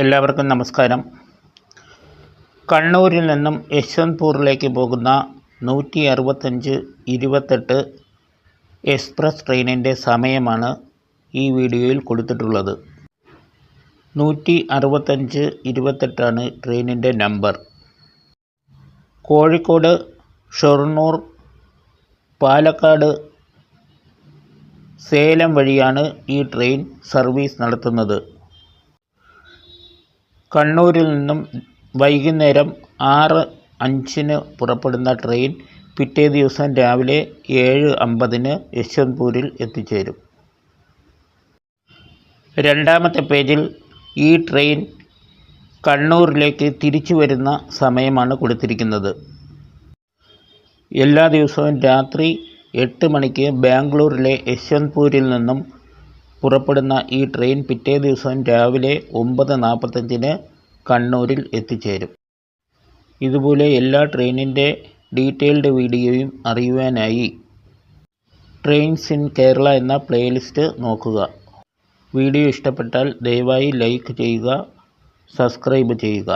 എല്ലാവർക്കും നമസ്കാരം. കണ്ണൂരിൽ നിന്നും യശ്വന്ത്പൂറിലേക്ക് പോകുന്ന നൂറ്റി അറുപത്തഞ്ച് ഇരുപത്തെട്ട് എക്സ്പ്രസ് ട്രെയിനിന്റെ സമയമാണ് ഈ വീഡിയോയിൽ കൊടുത്തിട്ടുള്ളത്. നൂറ്റി അറുപത്തഞ്ച് ഇരുപത്തെട്ടാണ് ട്രെയിനിന്റെ നമ്പർ. കോഴിക്കോട് ഷൊർണൂർ പാലക്കാട് സേലം വഴിയാണ് ഈ ട്രെയിൻ സർവീസ് നടത്തുന്നത്. കണ്ണൂരിൽ നിന്നും വൈകുന്നേരം ആറ് അഞ്ചിന് പുറപ്പെടുന്ന ട്രെയിൻ പിറ്റേ ദിവസം രാവിലെ ഏഴ് അമ്പതിന് യശ്വന്ത്പൂരിൽ എത്തിച്ചേരും. രണ്ടാമത്തെ പേജിൽ ഈ ട്രെയിൻ കണ്ണൂരിലേക്ക് തിരിച്ചു വരുന്ന സമയമാണ് കൊടുത്തിരിക്കുന്നത്. എല്ലാ ദിവസവും രാത്രി എട്ട് മണിക്ക് ബാംഗ്ലൂരിലെ യശ്വന്ത്പൂരിൽ നിന്നും പുറപ്പെടുന്ന ഈ ട്രെയിൻ പിറ്റേ ദിവസം രാവിലെ ഒമ്പത് നാൽപ്പത്തഞ്ചിന് കണ്ണൂരിൽ എത്തിച്ചേരും. ഇതുപോലെ എല്ലാ ട്രെയിനിന്റെ ഡീറ്റെയിൽഡ് വീഡിയോയും അറിയുവാനായി ട്രെയിൻസ് ഇൻ കേരള എന്ന പ്ലേലിസ്റ്റ് നോക്കുക. വീഡിയോ ഇഷ്ടപ്പെട്ടാൽ ദയവായി ലൈക്ക് ചെയ്യുക സബ്സ്ക്രൈബ് ചെയ്യുക.